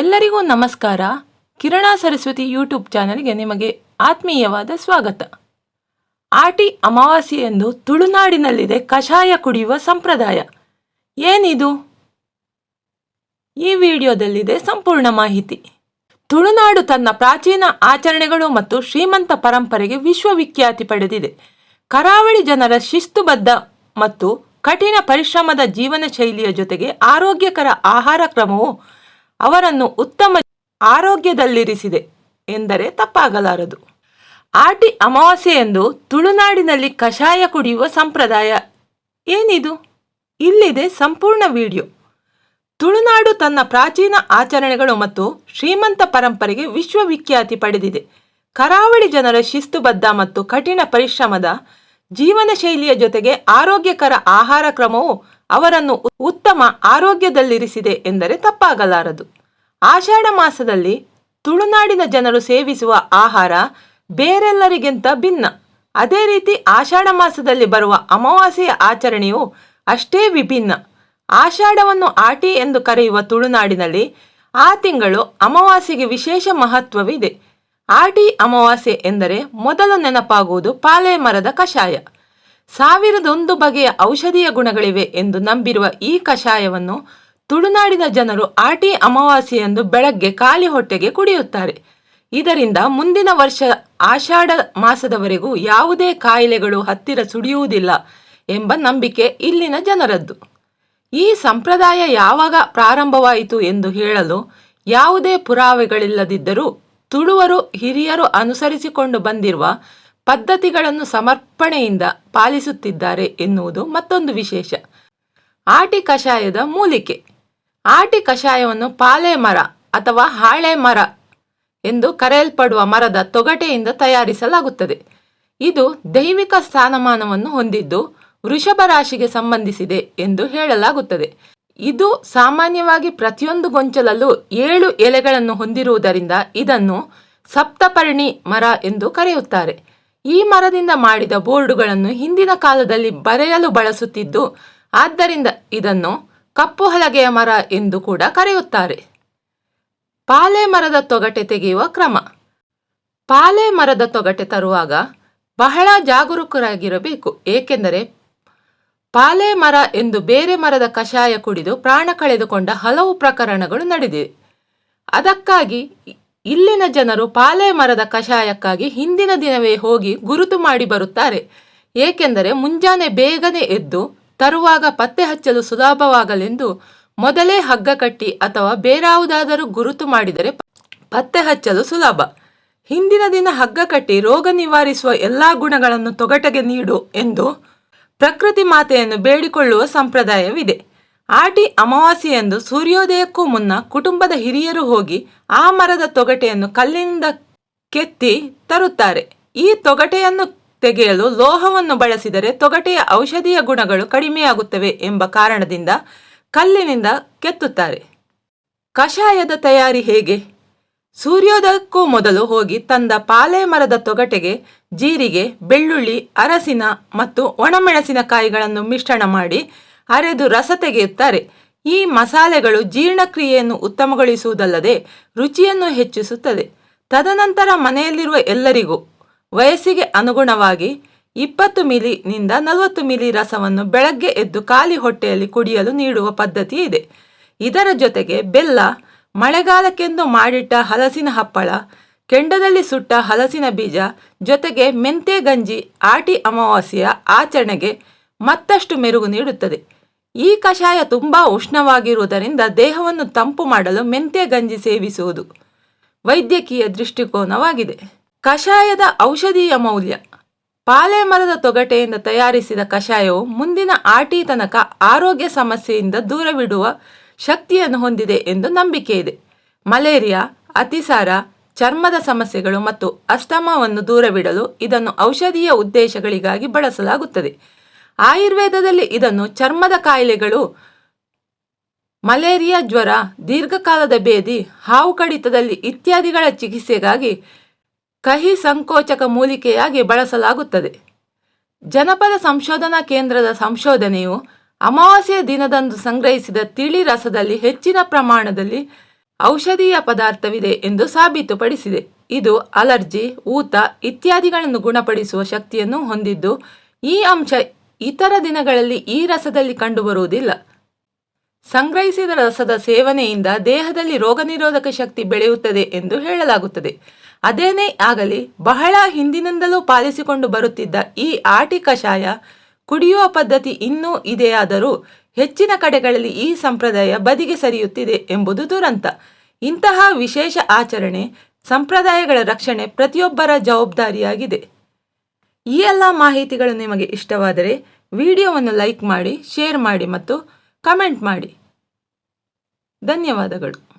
ಎಲ್ಲರಿಗೂ ನಮಸ್ಕಾರ. ಕಿರಣ ಸರಸ್ವತಿ ಯೂಟ್ಯೂಬ್ ಚಾನೆಲ್ಗೆ ನಿಮಗೆ ಆತ್ಮೀಯವಾದ ಸ್ವಾಗತ. ಆಟಿ ಅಮಾವಾಸ್ಯೆಯಂದು ತುಳುನಾಡಿನಲ್ಲಿದೆ ಕಷಾಯ ಕುಡಿಯುವ ಸಂಪ್ರದಾಯ. ಏನಿದು? ಈ ವಿಡಿಯೋದಲ್ಲಿದೆ ಸಂಪೂರ್ಣ ಮಾಹಿತಿ. ತುಳುನಾಡು ತನ್ನ ಪ್ರಾಚೀನ ಆಚರಣೆಗಳು ಮತ್ತು ಶ್ರೀಮಂತ ಪರಂಪರೆಗೆ ವಿಶ್ವವಿಖ್ಯಾತಿ ಪಡೆದಿದೆ. ಕರಾವಳಿ ಜನರ ಶಿಸ್ತುಬದ್ಧ ಮತ್ತು ಕಠಿಣ ಪರಿಶ್ರಮದ ಜೀವನ ಶೈಲಿಯ ಜೊತೆಗೆ ಆರೋಗ್ಯಕರ ಆಹಾರ ಕ್ರಮವು ಅವರನ್ನು ಉತ್ತಮ ಆರೋಗ್ಯದಲ್ಲಿರಿಸಿದೆ ಎಂದರೆ ತಪ್ಪಾಗಲಾರದು. ಆಟಿ ಅಮಾವಾಸ್ಯೆಯಂದು ತುಳುನಾಡಿನಲ್ಲಿ ಕಷಾಯ ಕುಡಿಯುವ ಸಂಪ್ರದಾಯ ಏನಿದು? ಇಲ್ಲಿದೆ ಸಂಪೂರ್ಣ ವಿಡಿಯೋ. ತುಳುನಾಡು ತನ್ನ ಪ್ರಾಚೀನ ಆಚರಣೆಗಳು ಮತ್ತು ಶ್ರೀಮಂತ ಪರಂಪರೆಗೆ ವಿಶ್ವವಿಖ್ಯಾತಿ ಪಡೆದಿದೆ. ಕರಾವಳಿ ಜನರ ಶಿಸ್ತುಬದ್ಧ ಮತ್ತು ಕಠಿಣ ಪರಿಶ್ರಮದ ಜೀವನ ಶೈಲಿಯ ಜೊತೆಗೆ ಆರೋಗ್ಯಕರ ಆಹಾರ ಕ್ರಮವು ಅವರನ್ನು ಉತ್ತಮ ಆರೋಗ್ಯದಲ್ಲಿರಿಸಿದೆ ಎಂದರೆ ತಪ್ಪಾಗಲಾರದು. ಆಷಾಢ ಮಾಸದಲ್ಲಿ ತುಳುನಾಡಿನ ಜನರು ಸೇವಿಸುವ ಆಹಾರ ಬೇರೆಲ್ಲರಿಗಿಂತ ಭಿನ್ನ. ಅದೇ ರೀತಿ ಆಷಾಢ ಮಾಸದಲ್ಲಿ ಬರುವ ಅಮಾವಾಸ್ಯೆಯ ಆಚರಣೆಯು ಅಷ್ಟೇ ವಿಭಿನ್ನ. ಆಷಾಢವನ್ನು ಆಟಿ ಎಂದು ಕರೆಯುವ ತುಳುನಾಡಿನಲ್ಲಿ ಆ ತಿಂಗಳು ಅಮಾವಾಸ್ಯೆಗೆ ವಿಶೇಷ ಮಹತ್ವವಿದೆ. ಆಟಿ ಅಮಾವಾಸ್ಯೆ ಎಂದರೆ ಮೊದಲು ನೆನಪಾಗುವುದು ಪಾಲೆ ಮರದ ಕಷಾಯ. ಸಾವಿರದೊಂದು ಬಗೆಯ ಔಷಧೀಯ ಗುಣಗಳಿವೆ ಎಂದು ನಂಬಿರುವ ಈ ಕಷಾಯವನ್ನು ತುಳುನಾಡಿನ ಜನರು ಆಟಿ ಅಮಾವಾಸ್ಯೆಯಂದು ಬೆಳಗ್ಗೆ ಖಾಲಿ ಹೊಟ್ಟೆಗೆ ಕುಡಿಯುತ್ತಾರೆ. ಇದರಿಂದ ಮುಂದಿನ ವರ್ಷ ಆಷಾಢ ಮಾಸದವರೆಗೂ ಯಾವುದೇ ಕಾಯಿಲೆಗಳು ಹತ್ತಿರ ಸುಡಿಯುವುದಿಲ್ಲ ಎಂಬ ನಂಬಿಕೆ ಇಲ್ಲಿನ ಜನರದ್ದು. ಈ ಸಂಪ್ರದಾಯ ಯಾವಾಗ ಪ್ರಾರಂಭವಾಯಿತು ಎಂದು ಹೇಳಲು ಯಾವುದೇ ಪುರಾವೆಗಳಿಲ್ಲದಿದ್ದರೂ ತುಳುವರು ಹಿರಿಯರು ಅನುಸರಿಸಿಕೊಂಡು ಬಂದಿರುವ ಪದ್ಧತಿಗಳನ್ನು ಸಮರ್ಪಣೆಯಿಂದ ಪಾಲಿಸುತ್ತಿದ್ದಾರೆ ಎನ್ನುವುದು ಮತ್ತೊಂದು ವಿಶೇಷ. ಆಟಿ ಕಷಾಯದ ಮೂಲಿಕೆ. ಆಟಿ ಕಷಾಯವನ್ನು ಪಾಲೆ ಮರ ಅಥವಾ ಹಾಳೆ ಮರ ಎಂದು ಕರೆಯಲ್ಪಡುವ ಮರದ ತೊಗಟೆಯಿಂದ ತಯಾರಿಸಲಾಗುತ್ತದೆ. ಇದು ದೈವಿಕ ಸ್ಥಾನಮಾನವನ್ನು ಹೊಂದಿದ್ದು ವೃಷಭ ರಾಶಿಗೆ ಸಂಬಂಧಿಸಿದೆ ಎಂದು ಹೇಳಲಾಗುತ್ತದೆ. ಇದು ಸಾಮಾನ್ಯವಾಗಿ ಪ್ರತಿಯೊಂದು ಗೊಂಚಲಲ್ಲೂ ಏಳು ಎಲೆಗಳನ್ನು ಹೊಂದಿರುವುದರಿಂದ ಇದನ್ನು ಸಪ್ತಪರ್ಣಿ ಮರ ಎಂದು ಕರೆಯುತ್ತಾರೆ. ಈ ಮರದಿಂದ ಮಾಡಿದ ಬೋರ್ಡುಗಳನ್ನು ಹಿಂದಿನ ಕಾಲದಲ್ಲಿ ಬರೆಯಲು ಬಳಸುತ್ತಿದ್ದು, ಆದ್ದರಿಂದ ಇದನ್ನು ಕಪ್ಪು ಹಲಗೆಯ ಮರ ಎಂದು ಕೂಡ ಕರೆಯುತ್ತಾರೆ. ಪಾಲೆ ಮರದ ತೊಗಟೆ ತೆಗೆಯುವ ಕ್ರಮ. ಪಾಲೆ ಮರದ ತೊಗಟೆ ತರುವಾಗ ಬಹಳ ಜಾಗರೂಕರಾಗಿರಬೇಕು, ಏಕೆಂದರೆ ಪಾಲೆ ಮರ ಎಂದು ಬೇರೆ ಮರದ ಕಷಾಯ ಕುಡಿದು ಪ್ರಾಣ ಕಳೆದುಕೊಂಡ ಹಲವು ಪ್ರಕರಣಗಳು ನಡೆದಿವೆ. ಅದಕ್ಕಾಗಿ ಇಲ್ಲಿನ ಜನರು ಪಾಲೆ ಮರದ ಕಷಾಯಕ್ಕಾಗಿ ಹಿಂದಿನ ದಿನವೇ ಹೋಗಿ ಗುರುತು ಮಾಡಿ ಬರುತ್ತಾರೆ. ಏಕೆಂದರೆ ಮುಂಜಾನೆ ಬೇಗನೆ ಎದ್ದು, ತರುವಾಗ ಪತ್ತೆ ಹಚ್ಚಲು ಸುಲಭವಾಗಲೆಂದು ಮೊದಲೇ ಹಗ್ಗ ಕಟ್ಟಿ ಅಥವಾ ಬೇರಾವುದಾದರೂ ಗುರುತು ಮಾಡಿದರೆ ಪತ್ತೆ ಹಚ್ಚಲು ಸುಲಭ. ಹಿಂದಿನ ದಿನ ಹಗ್ಗ ಕಟ್ಟಿ ರೋಗ ನಿವಾರಿಸುವ ಎಲ್ಲಾ ಗುಣಗಳನ್ನು ತೊಗಟೆಗೆ ನೀಡು ಎಂದು ಪ್ರಕೃತಿ ಮಾತೆಯನ್ನು ಬೇಡಿಕೊಳ್ಳುವ ಸಂಪ್ರದಾಯವಿದೆ. ಆಟಿ ಅಮಾವಾಸ್ಯೆಯಂದು ಸೂರ್ಯೋದಯಕ್ಕೂ ಮುನ್ನ ಕುಟುಂಬದ ಹಿರಿಯರು ಹೋಗಿ ಆ ಮರದ ತೊಗಟೆಯನ್ನು ಕಲ್ಲಿನಿಂದ ಕೆತ್ತಿ ತರುತ್ತಾರೆ. ಈ ತೊಗಟೆಯನ್ನು ತೆಗೆಯಲು ಲೋಹವನ್ನು ಬಳಸಿದರೆ ತೊಗಟೆಯ ಔಷಧೀಯ ಗುಣಗಳು ಕಡಿಮೆಯಾಗುತ್ತವೆ ಎಂಬ ಕಾರಣದಿಂದ ಕಲ್ಲಿನಿಂದ ಕೆತ್ತುತ್ತಾರೆ. ಕಷಾಯದ ತಯಾರಿ ಹೇಗೆ? ಸೂರ್ಯೋದಯಕ್ಕೂ ಮೊದಲು ಹೋಗಿ ತಂದ ಪಾಲೆ ಮರದ ತೊಗಟೆಗೆ ಜೀರಿಗೆ, ಬೆಳ್ಳುಳ್ಳಿ, ಅರಸಿನ ಮತ್ತು ಒಣಮೆಣಸಿನಕಾಯಿಗಳನ್ನು ಮಿಶ್ರಣ ಮಾಡಿ ಅರೆದು ರಸ ತೆಗೆಯುತ್ತಾರೆ. ಈ ಮಸಾಲೆಗಳು ಜೀರ್ಣಕ್ರಿಯೆಯನ್ನು ಉತ್ತಮಗೊಳಿಸುವುದಲ್ಲದೆ ರುಚಿಯನ್ನು ಹೆಚ್ಚಿಸುತ್ತದೆ. ತದನಂತರ ಮನೆಯಲ್ಲಿರುವ ಎಲ್ಲರಿಗೂ ವಯಸ್ಸಿಗೆ ಅನುಗುಣವಾಗಿ ಇಪ್ಪತ್ತು ಮಿಲಿನಿಂದ ನಲವತ್ತು ಮಿಲಿ ರಸವನ್ನು ಬೆಳಗ್ಗೆ ಎದ್ದು ಖಾಲಿ ಹೊಟ್ಟೆಯಲ್ಲಿ ಕುಡಿಯಲು ನೀಡುವ ಪದ್ಧತಿ ಇದೆ. ಇದರ ಜೊತೆಗೆ ಬೆಲ್ಲ, ಮಳೆಗಾಲಕ್ಕೆಂದು ಮಾಡಿಟ್ಟ ಹಲಸಿನ ಹಪ್ಪಳ, ಕೆಂಡದಲ್ಲಿ ಸುಟ್ಟ ಹಲಸಿನ ಬೀಜ, ಜೊತೆಗೆ ಮೆಂತೆ ಗಂಜಿ, ಆಟಿ ಅಮಾವಾಸ್ಯೆಯ ಆಚರಣೆಗೆ ಮತ್ತಷ್ಟು ಮೆರುಗು ನೀಡುತ್ತದೆ. ಈ ಕಷಾಯ ತುಂಬ ಉಷ್ಣವಾಗಿರುವುದರಿಂದ ದೇಹವನ್ನು ತಂಪು ಮಾಡಲು ಮೆಂತ್ಯ ಗಂಜಿ ಸೇವಿಸುವುದು ವೈದ್ಯಕೀಯ ದೃಷ್ಟಿಕೋನವಾಗಿದೆ. ಕಷಾಯದ ಔಷಧೀಯ ಮೌಲ್ಯ. ಪಾಲೆ ಮರದ ತೊಗಟೆಯಿಂದ ತಯಾರಿಸಿದ ಕಷಾಯವು ಮುಂದಿನ ಆಟಿ ತನಕ ಆರೋಗ್ಯ ಸಮಸ್ಯೆಯಿಂದ ದೂರವಿಡುವ ಶಕ್ತಿಯನ್ನು ಹೊಂದಿದೆ ಎಂದು ನಂಬಿಕೆ ಇದೆ. ಮಲೇರಿಯಾ, ಅತಿಸಾರ, ಚರ್ಮದ ಸಮಸ್ಯೆಗಳು ಮತ್ತು ಅಸ್ತಮವನ್ನು ದೂರವಿಡಲು ಇದನ್ನು ಔಷಧೀಯ ಉದ್ದೇಶಗಳಿಗಾಗಿ ಬಳಸಲಾಗುತ್ತದೆ. ಆಯುರ್ವೇದದಲ್ಲಿ ಇದನ್ನು ಚರ್ಮದ ಕಾಯಿಲೆಗಳು, ಮಲೇರಿಯಾ ಜ್ವರ, ದೀರ್ಘಕಾಲದ ಬೇದಿ, ಹಾವು ಕಡಿತದಲ್ಲಿ ಇತ್ಯಾದಿಗಳ ಚಿಕಿತ್ಸೆಗಾಗಿ ಕಹಿ ಸಂಕೋಚಕ ಮೂಲಿಕೆಯಾಗಿ ಬಳಸಲಾಗುತ್ತದೆ. ಜನಪದ ಸಂಶೋಧನಾ ಕೇಂದ್ರದ ಸಂಶೋಧನೆಯು ಅಮಾವಾಸ್ಯೆಯ ದಿನದಂದು ಸಂಗ್ರಹಿಸಿದ ತಿಳಿ ರಸದಲ್ಲಿ ಹೆಚ್ಚಿನ ಪ್ರಮಾಣದಲ್ಲಿ ಔಷಧೀಯ ಪದಾರ್ಥವಿದೆ ಎಂದು ಸಾಬೀತುಪಡಿಸಿದೆ. ಇದು ಅಲರ್ಜಿ, ಊತ ಇತ್ಯಾದಿಗಳನ್ನು ಗುಣಪಡಿಸುವ ಶಕ್ತಿಯನ್ನು ಹೊಂದಿದ್ದು, ಈ ಅಂಶ ಇತರ ದಿನಗಳಲ್ಲಿ ಈ ರಸದಲ್ಲಿ ಕಂಡುಬರುವುದಿಲ್ಲ. ಸಂಗ್ರಹಿಸಿದ ರಸದ ಸೇವನೆಯಿಂದ ದೇಹದಲ್ಲಿ ರೋಗನಿರೋಧಕ ಶಕ್ತಿ ಬೆಳೆಯುತ್ತದೆ ಎಂದು ಹೇಳಲಾಗುತ್ತದೆ. ಅದೇನೇ ಆಗಲಿ, ಬಹಳ ಹಿಂದಿನಿಂದಲೂ ಪಾಲಿಸಿಕೊಂಡು ಬರುತ್ತಿದ್ದ ಈ ಆಟಿ ಕಷಾಯ ಕುಡಿಯುವ ಪದ್ಧತಿ ಇನ್ನೂ ಇದೆಯಾದರೂ ಹೆಚ್ಚಿನ ಕಡೆಗಳಲ್ಲಿ ಈ ಸಂಪ್ರದಾಯ ಬದಿಗೆ ಸರಿಯುತ್ತಿದೆ ಎಂಬುದು ದುರಂತ. ಇಂತಹ ವಿಶೇಷ ಆಚರಣೆ ಸಂಪ್ರದಾಯಗಳ ರಕ್ಷಣೆ ಪ್ರತಿಯೊಬ್ಬರ ಜವಾಬ್ದಾರಿಯಾಗಿದೆ. ಈ ಎಲ್ಲ ಮಾಹಿತಿಗಳು ನಿಮಗೆ ಇಷ್ಟವಾದರೆ ವಿಡಿಯೋವನ್ನು ಲೈಕ್ ಮಾಡಿ ಶೇರ್ ಮಾಡಿ ಮತ್ತು ಕಮೆಂಟ್ ಮಾಡಿ. ಧನ್ಯವಾದಗಳು.